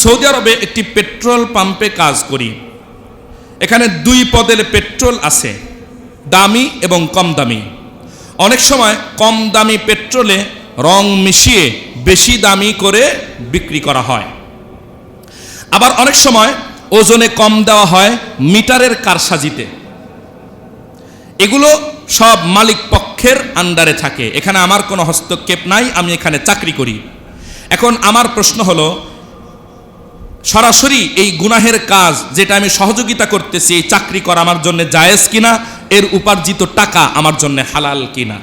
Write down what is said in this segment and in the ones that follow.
Saudi আরবে একটি petrol পাম্পে কাজ করি। এখানে দুই পদের পেট্রোল আছে, দামি এবং কম দামি। অনেক সময় কম দামি পেট্রোলে রং মিশিয়ে বেশি দামি করে বিক্রি করা হয়। আবার অনেক সময় ওজনে কম দেওয়া হয় মিটারের কারসাজিতে। এগুলো সব মালিক পক্ষের আন্ডারে থাকে। এখানে আমার কোনো হস্তক্ষেপ নাই, আমি এখানে চাকরি করি। এখন আমার প্রশ্ন হলো সরাসরি এই গুনাহের কাজ যেটা আমি সহযোগিতা করতেছি, এই চাকরি করা আমার জন্য জায়েজ কিনা, এর উপার্জিত টাকা আমার জন্য হালাল কিনা?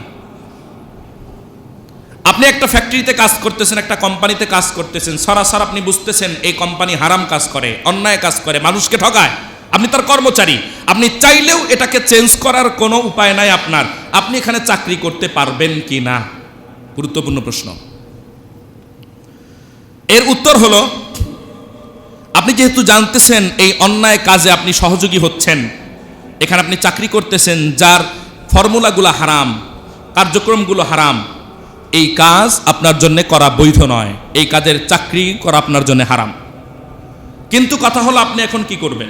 আপনি একটা ফ্যাক্টরিতে কাজ করতেছেন, একটা কোম্পানিতে কাজ করতেছেন, সরাসর আপনি বুঝতেছেন এই কোম্পানি হারাম কাজ করে, অন্যায় কাজ করে, মানুষকে ঠকায় আপনি তার কর্মচারী, আপনি চাইলেও এটাকে চেঞ্জ করার কোনো উপায় নাই আপনার। আপনি এখানে চাকরি করতে পারবেন কি না গুরুত্বপূর্ণ প্রশ্ন। এর উত্তর হলো আপনি যেহেতু জানতেছেন এই অন্যায় কাজে আপনি সহযোগী হচ্ছেন, এখানে আপনি চাকরি করতেছেন যার ফর্মুলাগুলো হারাম, কার্যক্রমগুলো হারাম, এই কাজ আপনার জন্য করা বৈধ নয়, এই কাজের চাকরি করা আপনার জন্য হারাম। কিন্তু কথা হলো আপনি এখন কি করবেন?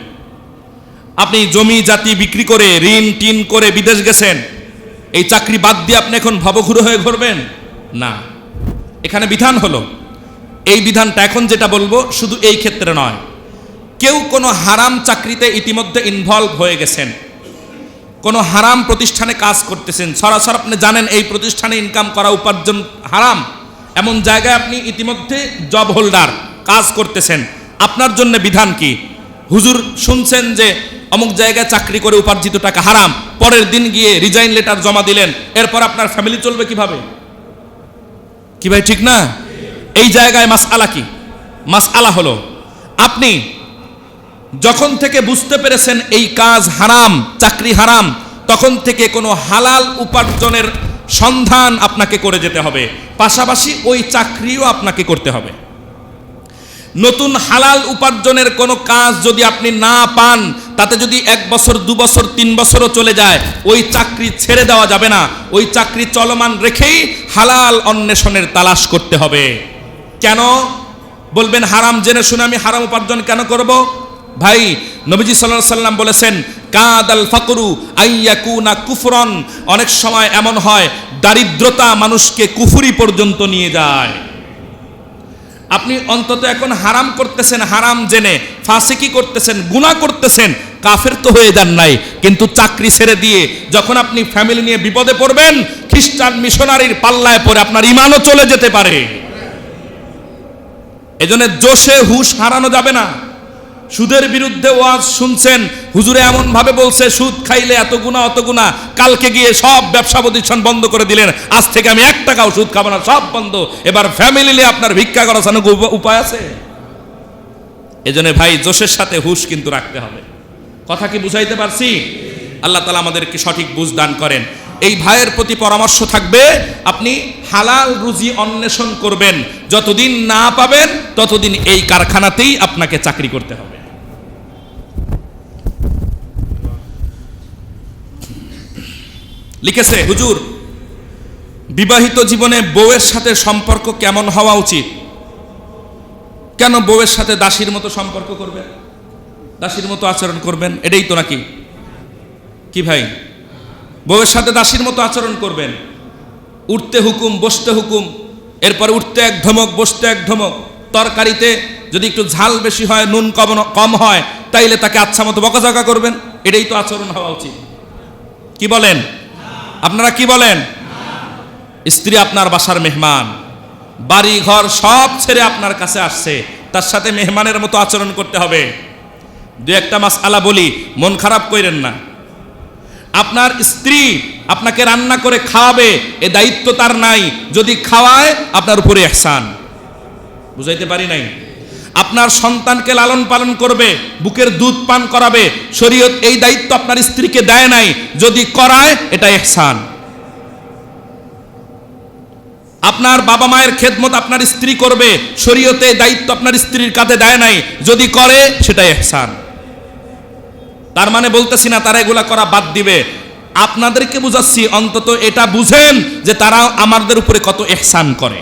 আপনি জমি, জাতি বিক্রি করে, ঋণ, টিন করে বিদেশ গেছেন, এই চাকরি বাদ দিয়ে আপনি এখন ভবঘুরে হয়ে ঘুরবেন? না। এখানে বিধান হলো এই বিধানটা এখন যেটা বলব শুধু এই ক্ষেত্রে নয়। কেউ কোনো হারাম চাকরিতে ইতিমধ্যে ইনভলভ হয়ে গেছেন। কোনো হারাম প্রতিষ্ঠানে কাজ করতেছেন। সরাসর আপনি জানেন এই প্রতিষ্ঠানে ইনকাম করা উপার্জন হারাম। এমন জায়গায় আপনি ইতিমধ্যে জব হোল্ডার কাজ করতেছেন। আপনার জন্য বিধান কি? হুজুর শুনছেন যে অমুক জায়গায় চাকরি করে উপার্জিত টাকা হারাম, পরের দিন গিয়ে রিজাইন লেটার জমা দিলেন, এরপর আপনার ফ্যামিলি চলবে কীভাবে? কি ভাই, ঠিক না? এই জায়গায় মাস আলা কি? মাস আলা হলো, আপনি যখন থেকে বুঝতে পেরেছেন এই কাজ হারাম, চাকরি হারাম, তখন থেকে কোনো হালাল উপার্জনের সন্ধান আপনাকে করে যেতে হবে। পাশাপাশি ওই চাকরিও আপনাকে করতে হবে। নতুন হালাল উপার্জনের কোনো কাজ যদি আপনি না পান, তাতে যদি এক বছর, দু বছর, তিন বছরও চলে যায়, ওই চাকরি ছেড়ে দেওয়া যাবে না। ওই চাকরি চলমান রেখেই হালাল অন্বেষণের তালাশ করতে হবে। কেন? বলবেন, হারাম জেনে শুনে আমি হারাম উপার্জন কেন করব? ভাই, নবীজি সাল্লাহ সাল্লাম বলেছেন কাদ আল ফাকরু আইয়াকুনা কুফরন। অনেক সময় এমন হয়, দারিদ্রতা মানুষকে কুফুরি পর্যন্ত নিয়ে যায়। আপনি অন্তত এখন হারাম করতেছেন, হারাম জেনে, ফাঁসিকি করতেছেন গুণা করতেছেন, কাফের তো হয়ে যান নাই। কিন্তু চাকরি ছেড়ে দিয়ে যখন আপনি ফ্যামিলি নিয়ে বিপদে পড়বেন, খ্রিস্টান মিশনারির পাল্লায় পড়ে আপনার ইমানও চলে যেতে পারে। এজন্য জোশে হুশ হারানো যাবে না। সুদের বিরুদ্ধে ওয়াজ শুনছেন। হুজুরে এমন ভাবে বলছে, সুদ খাইলে এত গুণা অত গুণা কালকে গিয়ে সব ব্যবসা প্রতিষ্ঠান বন্ধ করে দিলেন। আজ থেকে আমি এক টাকাও সুদ খাব না, সব বন্ধ। এবার ফ্যামিলি আপনার ভিক্ষা করা ছানো উপায় আছে? এজন্য ভাই, জোশের সাথে হুশ কিন্তু রাখতে হবে। কথা কি বুঝাইতে পারছি? আল্লাহ তালা আমাদেরকে সঠিক বুঝ দান করেন। এই ভাইয়ের প্রতি পরামর্শ থাকবে, আপনি হালাল রুজি অন্বেষণ করবেন। যতদিন না পাবেন, ততদিন এই কারখানাতেই আপনাকে চাকরি করতে হবে। লিখেছে, হুজুর, বিবাহিত জীবনে বউয়ের সাথে সম্পর্ক কেমন হওয়া উচিত? কেন বউয়ের সাথে দাসীর মতো সম্পর্ক করবেন? দাসীর মতো আচরণ করবেন? এটাই তো নাকি? কি ভাই? বউয়ের সাথে দাসীর মতো আচরণ করবেন। উঠতে হুকুম, বসতে হুকুম, এরপর উঠতে এক ধমক, বসতে এক ধমক। তরকারিতে যদি একটু ঝাল বেশি হয়, নুন কম কম হয়, তাইলে তাকে আচ্ছা মতো বকাঝকা করবেন। এটাই তো আচরণ হওয়া উচিত। কি বলেন? আপনারা কি বলেন? স্ত্রী আপনার বাসার মেহমান। বাড়ি, ঘর সব ছেড়ে আপনার কাছে আসছে। তার সাথে মেহমানের মতো আচরণ করতে হবে। দু একটা মাস আলা বলি, মন খারাপ করেন না। আপনার স্ত্রী আপনাকে রান্না করে খাওয়াবে, এ দায়িত্ব তার নাই। যদি খাওয়ায়, আপনার উপরে এহসান বুঝাইতে পারি নাই? আপনার সন্তানকে লালন পালন করবে, বুকের দুধ পান করাবে, শরীয়ত এই দায়িত্ব আপনার স্ত্রীকে দেয় নাই। যদি করায়, এটা এহসান আপনার বাবা মায়ের খেদমত আপনার স্ত্রী করবে, শরীয়তে দায়িত্ব আপনার স্ত্রীর কাঁধে দেয় নাই। যদি করে, সেটা এহসান তার মানে বলতেছি না তারা এগুলা করা বাদ দিবে। আপনাদেরকে বুঝাচ্ছি, অন্তত এটা বুঝেন যে তারা আমাদের উপরে কত এহসান করে।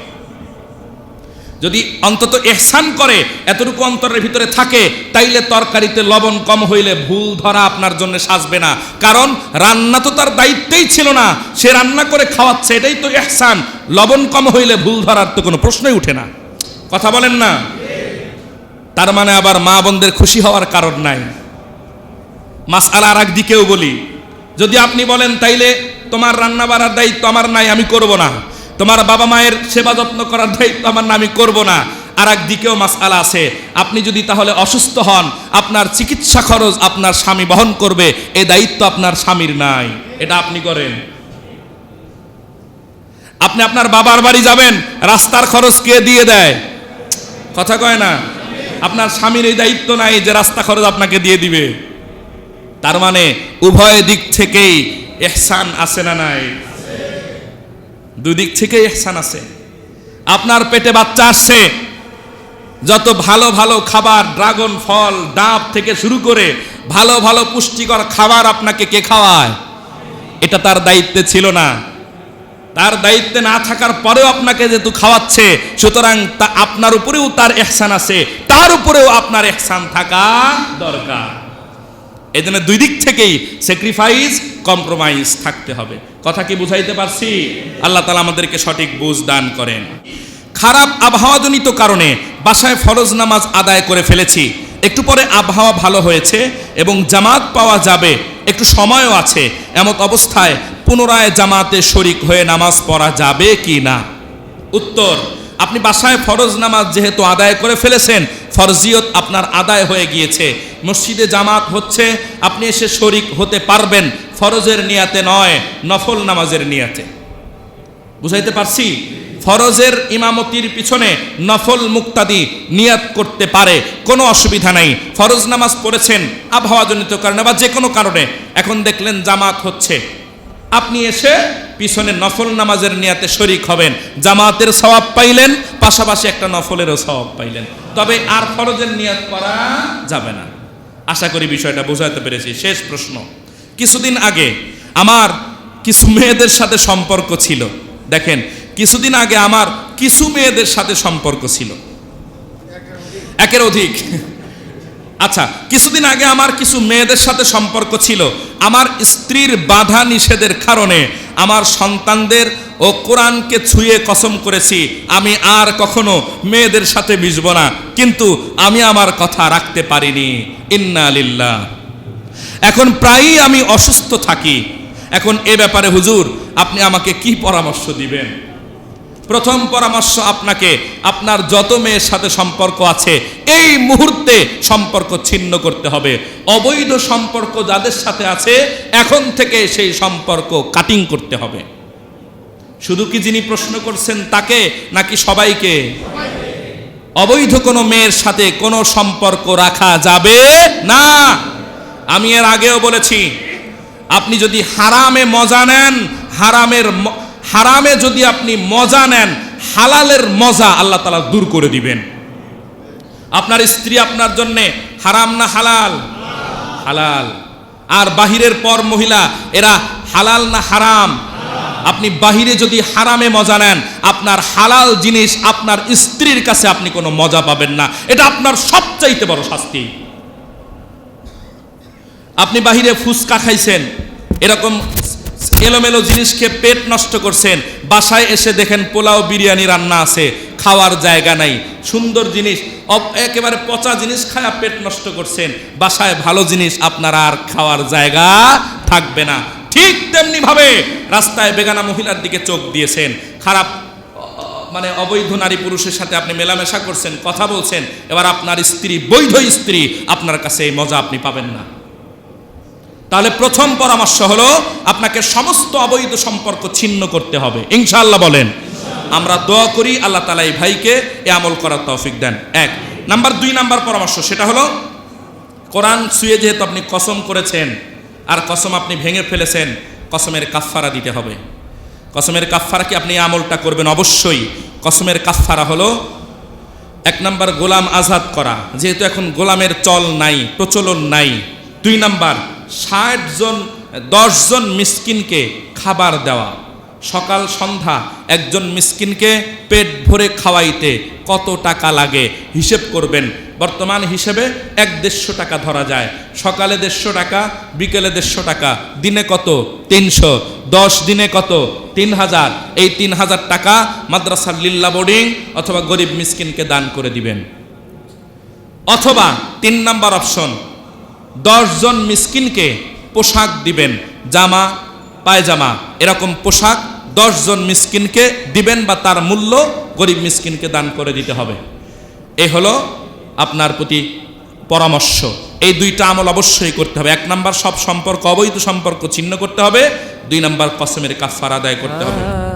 যদি অন্তত এহসান করে, এতটুকু অন্তরের ভিতরে থাকে, তাইলে তরকারিতে লবণ কম হইলে ভুল ধরা আপনার জন্য সাজবে না। কারণ রান্না তো তার দায়িত্বেই ছিল না, সে রান্না করে খাওয়াচ্ছে, এটাই তো এহসান লবণ কম হইলে ভুল ধরার তো কোনো প্রশ্নই উঠে না। কথা বলেন না? তার মানে আবার মা বোনদের খুশি হওয়ার কারণ নাই। মাস আলা আর দিকেও বলি, যদি আপনি বলেন, তাইলে তোমার রান্না বাড়ার দায়িত্ব আমার নাই, আমি করব না। তোমার বাবা মায়ের সেবা যত্ন করার দায়িত্ব আমার না আমি করব না। আর দিকেও মাস আলা আছে। আপনি যদি তাহলে অসুস্থ হন, আপনার চিকিৎসা খরচ আপনার স্বামী বহন করবে, এ দায়িত্ব আপনার স্বামীর নাই। এটা আপনি করেন। আপনি আপনার বাবার বাড়ি যাবেন, রাস্তার খরচ কে দিয়ে দেয়? কথা কয় না? আপনার স্বামীর এই দায়িত্ব নাই যে রাস্তা খরচ আপনাকে দিয়ে দিবে। তার মানে উভয় দিক থেকেই এহসান আছে না নাই? দুদিক থেকেই এহসান আছে। আপনার পেটে বাচ্চা আসছে। যত ভালো ভালো খাবার, ড্রাগন ফল, ডাব থেকে শুরু করে ভালো ভালো পুষ্টিকর খাবার আপনাকে কে খাওয়ায়? এটা তার দায়িত্বে ছিল না। তার দায়িত্বে না থাকার পরেও আপনাকে যেহেতু খাওয়াচ্ছে, সুতরাং তা আপনার উপরেও তার এহসান আছে। তার উপরেও আপনার এহসান থাকা দরকার। এই জন্য দুই দিক থেকেই স্যাক্রিফাইস কম্প্রোমাইজ থাকতে হবে। কথা কি বুঝাইতে পারছি? আল্লাহ তালা আমাদেরকে সঠিক বুঝ দান করেন। খারাপ আবহাওয়াজনিত কারণে বাসায় ফরজ নামাজ আদায় করে ফেলেছি। একটু পরে আবহাওয়া ভালো হয়েছে এবং জামাত পাওয়া যাবে। একটু সময়ও আছে। এমত অবস্থায় পুনরায় জামাতে শরিক হয়ে নামাজ পড়া যাবে কি না? উত্তর, আপনি বাসায় ফরজ নামাজ যেহেতু আদায় করে ফেলেছেন ফরজিয়ত আপনার আদায় হয়ে গিয়েছে। মসজিদে জামাত হচ্ছে, আপনি এসে শরিক হতে পারবেন, ফরজের নিয়াতে নয়, নফল নামাজের নিয়াতে। বুঝাইতে পারছি? ফরজের ইমামতির পিছনে নফল মুক্তাদি নিয়াত করতে পারে, কোনো অসুবিধা নাই। ফরজ নামাজ পড়েছেন, আবহাওয়াজনিত কারণে বা যে কোনো কারণে, এখন দেখলেন জামাত হচ্ছে। আপনি এসে পিছনে নফল নামাজের নিয়াতে শরিক হবেন। জামাতের সওয়াব পাইলেন, পাশাপাশি একটা নফলেরও সওয়াব পাইলেন। তবে আর ফরজের নিয়াত করা যাবে না। আশা করি বিষয়টা বোঝাতে পেরেছি। শেষ প্রশ্ন। কিছুদিন আগে আমার কিছু মেয়েদের সাথে সম্পর্ক ছিল। দেখেন, কিছুদিন আগে আমার কিছু মেয়েদের সাথে সম্পর্ক ছিল। একের অধিক। আচ্ছা কিছুদিন আগে আমার কিছু মেয়েদের সাথে সম্পর্ক ছিল। আমার স্ত্রীর বাধা নিষেধের কারণে আমার সন্তানদের ও কোরআনকে ছুঁয়ে কসম করেছি। আমি আর কখনো মেয়েদের সাথে মিশব না। কিন্তু আমি আমার কথা রাখতে পারিনি। ইন্না লিল্লাহ। এখন প্রায়ই আমি অসুস্থ থাকি। এখন এ ব্যাপারে হুজুর, আপনি আমাকে কি পরামর্শ দিবেন? প্রথম পরামর্শ আপনাকে, আপনার যত মেয়ের সাথে সম্পর্ক আছে, এই মুহূর্তে সম্পর্ক ছিন্ন করতে হবে। অবৈধ সম্পর্ক যাদের সাথে আছে, এখন থেকে সেই সম্পর্ক কাটিং করতে হবে। শুধু কি যিনি প্রশ্ন করছেন তাকে, নাকি সবাইকে? অবৈধ কোনো মেয়ের সাথে কোনো সম্পর্ক রাখা যাবে না। আমি এর আগেও বলেছি, আপনি যদি হারামে মজা নেন, হারামের হারামে যদি আপনি মজা নেন, হালালের মজা আল্লাহ তালা দূর করে দিবেন। আপনার স্ত্রী আপনার জন্য হারাম না হালাল? হালাল। আর বাহিরের পর মহিলা, এরা হালাল না হারাম? আপনি বাহিরে যদি হারামে মজা নেন, আপনার হালাল জিনিস আপনার স্ত্রীর কাছে আপনি কোনো মজা পাবেন না। এটা আপনার সবচাইতে বড় শাস্তি। আপনি বাহিরে ফুচকা খাইছেন, এরকম এলোমেলো জিনিস খেয়ে পেট নষ্ট করছেন। বাসায় এসে দেখেন পোলাও, বিরিয়ানি রান্না আছে, খাওয়ার জায়গা নাই। সুন্দর জিনিস একেবারে পচা জিনিস খায়া পেট নষ্ট করছেন। বাসায় ভালো জিনিস, আপনার আর খাওয়ার জায়গা থাকবে না। ঠিক তেমনি ভাবে রাস্তায় বেগানা মহিলার দিকে চোখ দিয়েছেন। খারাপ মানে অবৈধ নারী পুরুষের সাথে আপনি মেলামেশা করছেন, কথা বলছেন, এবার আপনার স্ত্রী, বৈধ স্ত্রী, আপনার কাছে এই মজা আপনি পাবেন না। তাহলে প্রথম পরামর্শ হলো আপনাকে সমস্ত অবৈধ সম্পর্ক ছিন্ন করতে হবে। ইনশাআল্লাহ বলেন। আমরা দোয়া করি, আল্লাহ তালা এই ভাইকে এ আমল করার তৌফিক দেন। এক। নাম্বার দুই নাম্বার পরামর্শ সেটা হলো, কোরআন শুয়ে যেহেতু আপনি কসম করেছেন, আর কসম আপনি ভেঙে ফেলেছেন, কসমের কাফফারা দিতে হবে। কসমের কাফফারা কি আপনি আমলটা করবেন? অবশ্যই। কসমের কাফফারা হলো, এক নাম্বার গোলাম আজাদ করা। যেহেতু এখন গোলামের চল নাই, প্রচলন নাই। দুই নাম্বার ষাট জন দশ জন মিসকিনকে খাবার দেওয়া। সকাল, সন্ধ্যা একজন মিসকিনকে পেট ভরে খাওয়াইতে কত টাকা লাগে হিসেব করবেন? বর্তমান হিসেবে এক দেড়শো টাকা ধরা যায়। সকালে দেড়শো টাকা, বিকেলে দেড়শো টাকা, দিনে কত? তিনশো। দশ দিনে কত? তিন হাজার। এই তিন হাজার টাকা মাদ্রাসার লিল্লা বোর্ডিং অথবা গরিব মিসকিনকে দান করে দিবেন। অথবা তিন নাম্বার অপশন জন মিসকিনকে পোশাক দিবেন, জামা, পায়জামা। এরকম পোশাক জন মিসকিনকে দিবেন বা তার মূল্য গরিব মিসকিনকে দান করে দিতে হবে। এ হলো আপনার প্রতি পরামর্শ। এই দুইটা আমল অবশ্যই করতে হবে। এক নাম্বার সব সম্পর্ক, অবৈধ সম্পর্ক ছিন্ন করতে হবে। দুই নাম্বার কসমের কাফার আদায় করতে হবে।